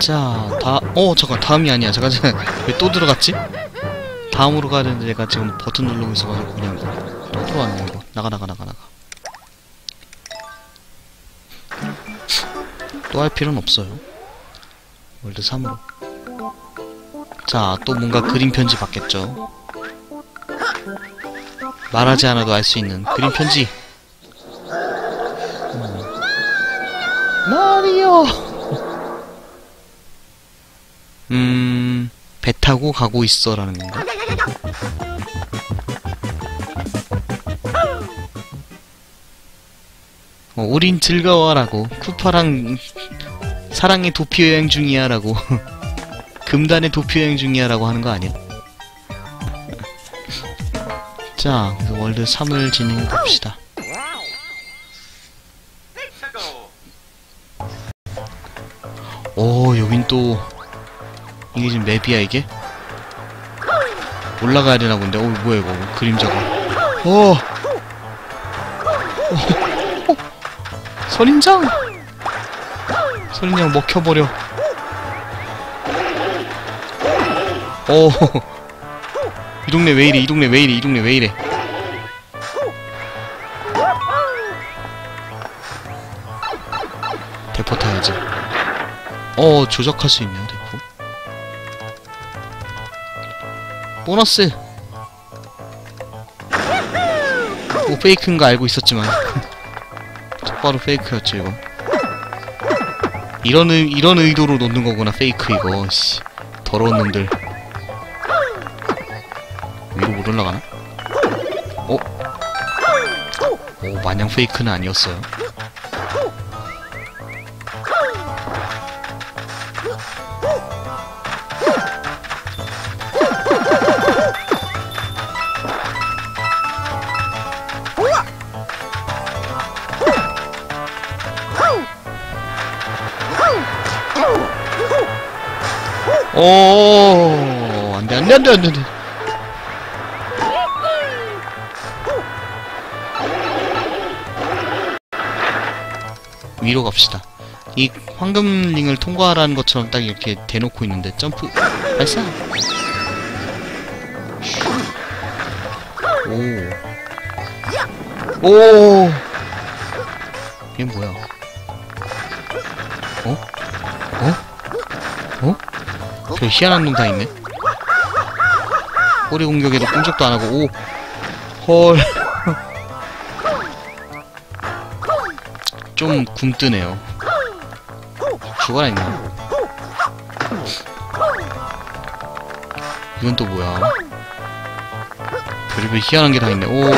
자, 다, 어, 잠깐, 다음이 아니야. 잠깐, 잠깐. 왜 또 들어갔지? 다음으로 가야 되는데 내가 지금 버튼 누르고 있어가지고 그냥 또 들어왔네, 이거. 나가, 나가, 나가, 나가. 또 할 필요는 없어요. 월드 3으로. 자, 또 뭔가 그림 편지 받겠죠. 말하지 않아도 알 수 있는 그림 편지. 음. 마리오! 음, 배 타고 가고 있어라는 건가? 어, 우린 즐거워라고 쿠파랑 사랑의 도피 여행 중이야라고 금단의 도피 여행 중이야라고 하는 거 아니야? 자, 그래서 월드 3을 진행해 봅시다. 오, 여긴 또 이게 지금 맵이야 이게? 올라가야 되나 본데. 어, 뭐야 이거 그림자가. 어. 어. 어. 선인장. 선인장 먹혀버려. 어. 이 동네 왜 이래? 이 동네 왜 이래? 이 동네 왜 이래? 대포 타야지. 어, 조작할 수 있네요, 대포. 보너스! 뭐 페이크인 거 알고 있었지만 똑바로 페이크였죠 이거 이런 의, 이런 의도로 놓는 거구나 페이크 이거 씨 더러운 놈들 위로 못 올라가나? 어? 오 마냥 페이크는 아니었어요 오, 안 돼, 안 돼, 안 돼, 안 돼. 위로 갑시다. 이 황금링을 통과하라는 것처럼 딱 이렇게 대놓고 있는데 점프 발사. 오. 오. 얘 뭐야? 어? 어? 어? 저 희한한 놈 다 있네. 꼬리 공격에도 꼼짝도 안 하고 오. 헐. 좀 굼뜨네요. 죽어라 있나? 이건 또 뭐야? 별의별 희한한 게 다 있네. 오.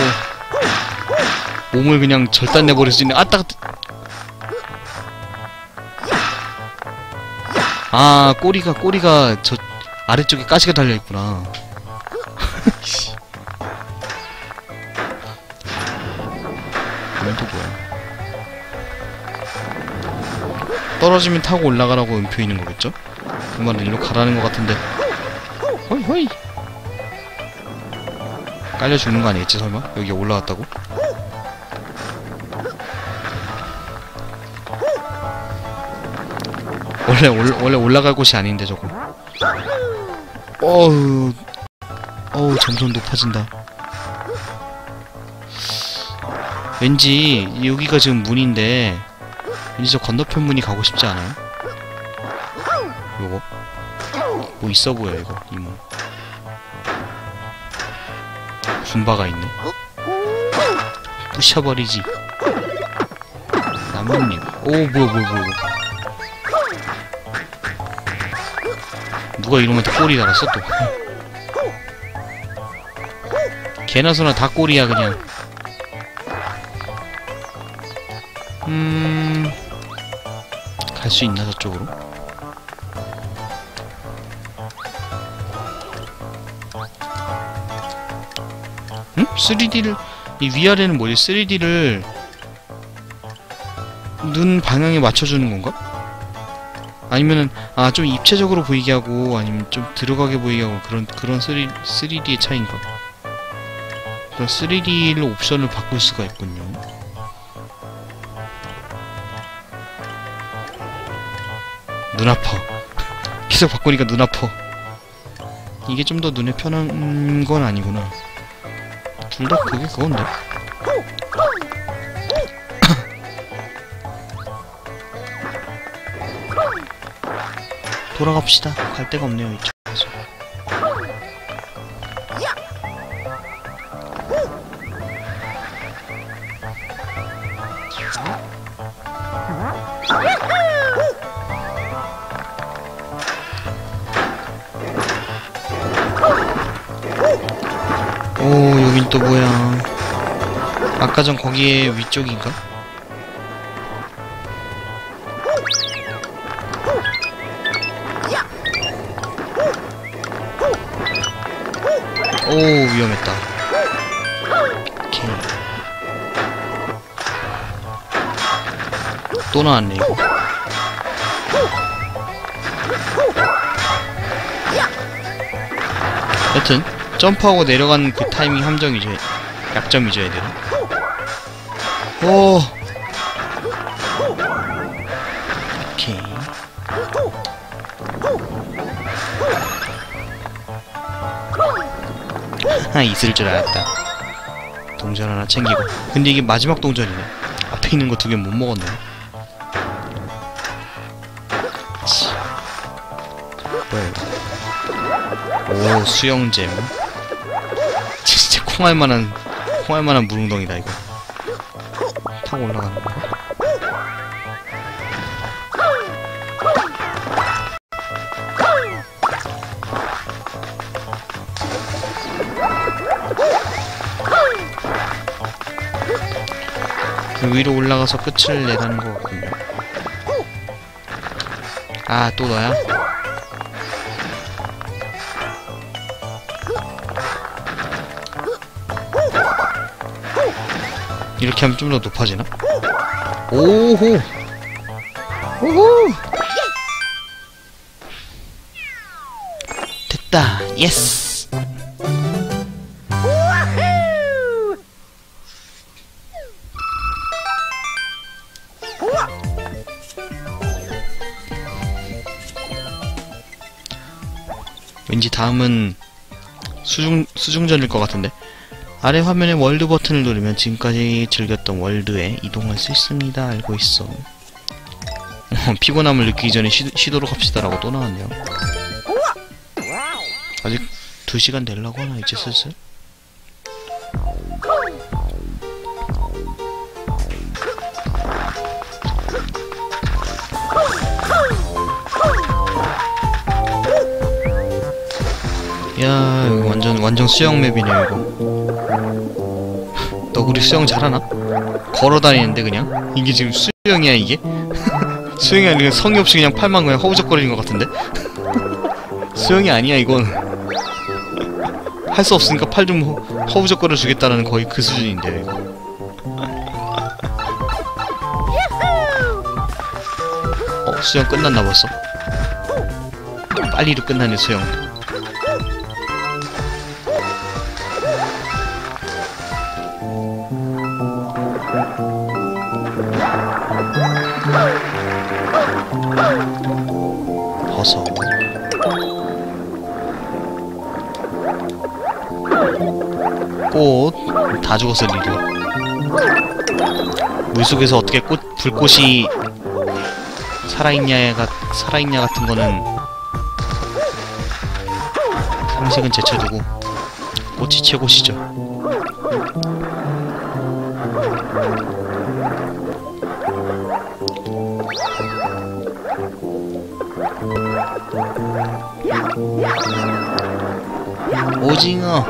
몸을 그냥 절단 내버릴 수 있는 아따 아 꼬리가 꼬리가 저 아래쪽에 가시가 달려있구나 씨. 이건 또 뭐야 떨어지면 타고 올라가라고 음표 있는 거겠죠? 그 말은 일로 가라는 것 같은데 호이 호이 깔려 죽는 거 아니겠지 설마? 여기 올라왔다고? 원래 올, 원래 올라갈 곳이 아닌데 저거 어우 어우 점점 높아진다 왠지 여기가 지금 문인데 왠지 저 건너편 문이 가고 싶지 않아요? 요거? 뭐 있어 보여 이거? 이문. 군바가 있네? 부셔버리지. 나뭇잎 오 뭐야 뭐야 뭐야. 누가 이놈한테 꼬리 달았어 또? 개나 소나 다 꼬리야 그냥. 음... 갈 수 있나 저쪽으로? 응? 3D를 이 위아래는 뭐지? 3D를 눈 방향에 맞춰주는 건가? 아니면은 아 좀 입체적으로 보이게 하고 아니면 좀 들어가게 보이게 하고 그런 그런 3, 3D의 차이인가? 그런 3D로 옵션을 바꿀 수가 있군요. 눈 아파. 계속 바꾸니까 눈 아파. 이게 좀 더 눈에 편한 건 아니구나. 둘 다 그게 그건데. 돌아갑시다. 갈 데가 없네요, 이쪽에서. 오, 또 뭐야. 아까 전 거기에 위쪽인가? 오 위험했다 오케이 또 나왔네 이거 여튼 점프하고 내려가는 그 타이밍 함정이죠 약점이죠 애들은 오 오케이 하나 있을 줄 알았다. 동전 하나 챙기고. 근데 이게 마지막 동전이네. 앞에 있는 거 두 개 못 먹었네. 치. 뭐야 이거. 오 수영잼. 진짜 콩알만한 콩알만한 무릉덩이다 이거. 타고 올라가는 거. 그 위로 올라가서 끝을 내라는 것 같군요. 아, 또 너야? 이렇게 하면 좀 더 높아지나? 오호! 오호! 됐다! 예스! 왠지 다음은 수중, 수중전일 것 같은데 아래 화면에 월드 버튼을 누르면 지금까지 즐겼던 월드에 이동할 수 있습니다. 알고 있어. 어, 피곤함을 느끼기 전에 쉬, 쉬도록 합시다 라고 또 나왔네요. 아직 2시간 되려고 하나 이제 슬슬? 야 이거 완전 완전 수영 맵이네요 이거 너구리 수영 잘하나? 걸어다니는데 그냥? 이게 지금 수영이야 이게? 수영이 아니라 성의 없이 그냥 팔만 그냥 허우적거리는 것 같은데? 수영이 아니야 이건 할 수 없으니까 팔 좀 허우적거려 주겠다는 거의 그 수준인데 이거 어 수영 끝났나 벌써? 빨리도 끝나네 수영 버섯 꽃 다 죽었어 리도 물속에서 어떻게 꽃 불꽃이 살아있냐가 살아있냐 같은 거는 상식은 제쳐두고 꽃이 최고시죠 오징어.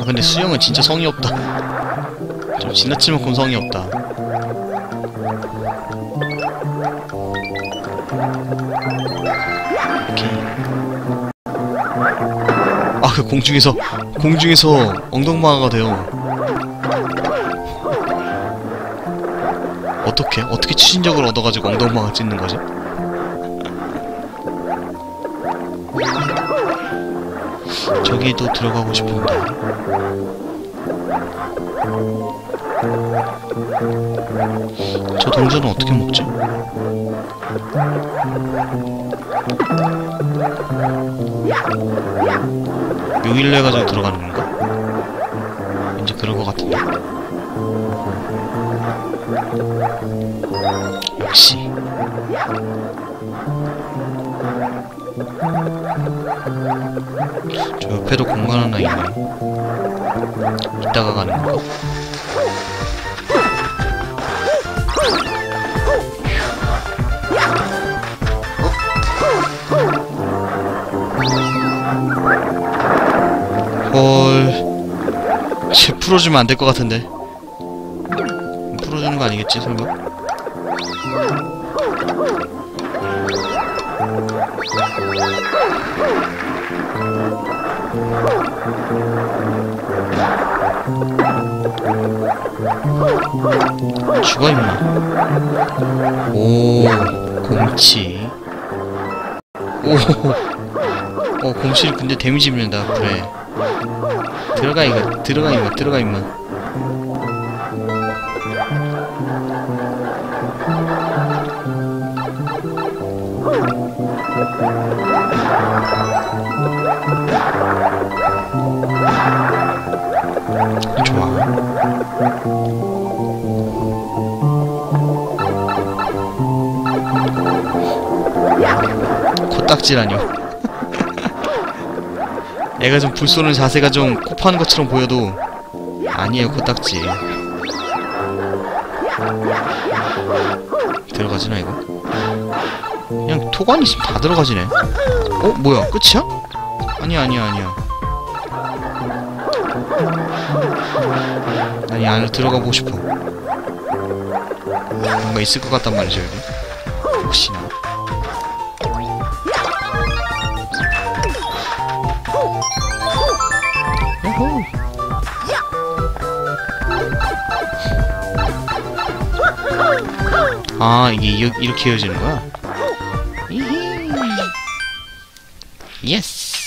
아 근데 수영은 진짜 성의 없다. 좀 만큼 성의 없다. 오케이. 아그 공중에서 공중에서 엉덩방아가 돼요. 어떻게? 어떻게 추진력을 얻어가지고 엉덩방아 찢는 거지? 저기도 들어가고 싶은데 저 동전은 어떻게 먹지? 묘일로 해가지고 들어가는 건가? 왠지 그럴 것 같은데 역시 저 옆에도 공간 하나 있네 이따가 가는 건가? 헐... 쟤 풀어주면 안 될 것 같은데 풀어주는 거 아니겠지 설마? 죽어 임마 오 곰치. 오 어, 곰실 근데 데미지 입는다 그래. 들어가 이거. 들어가 임마 들어가 임마 좋아. 코딱지라뇨. 애가 좀 불 쏘는 자세가 좀 코 파는 것처럼 보여도 아니에요 코딱지. 들어가지나 이거? 토관 있으면 다 들어가지네 어? 뭐야 끝이야? 아니야 아니야 아니야 아니 안으로 들어가 보고 싶어 뭔가 있을 것 같단 말이죠 여기 혹시나 호호. 아 이게 이, 이렇게 이어지는 거야? 이히. 예스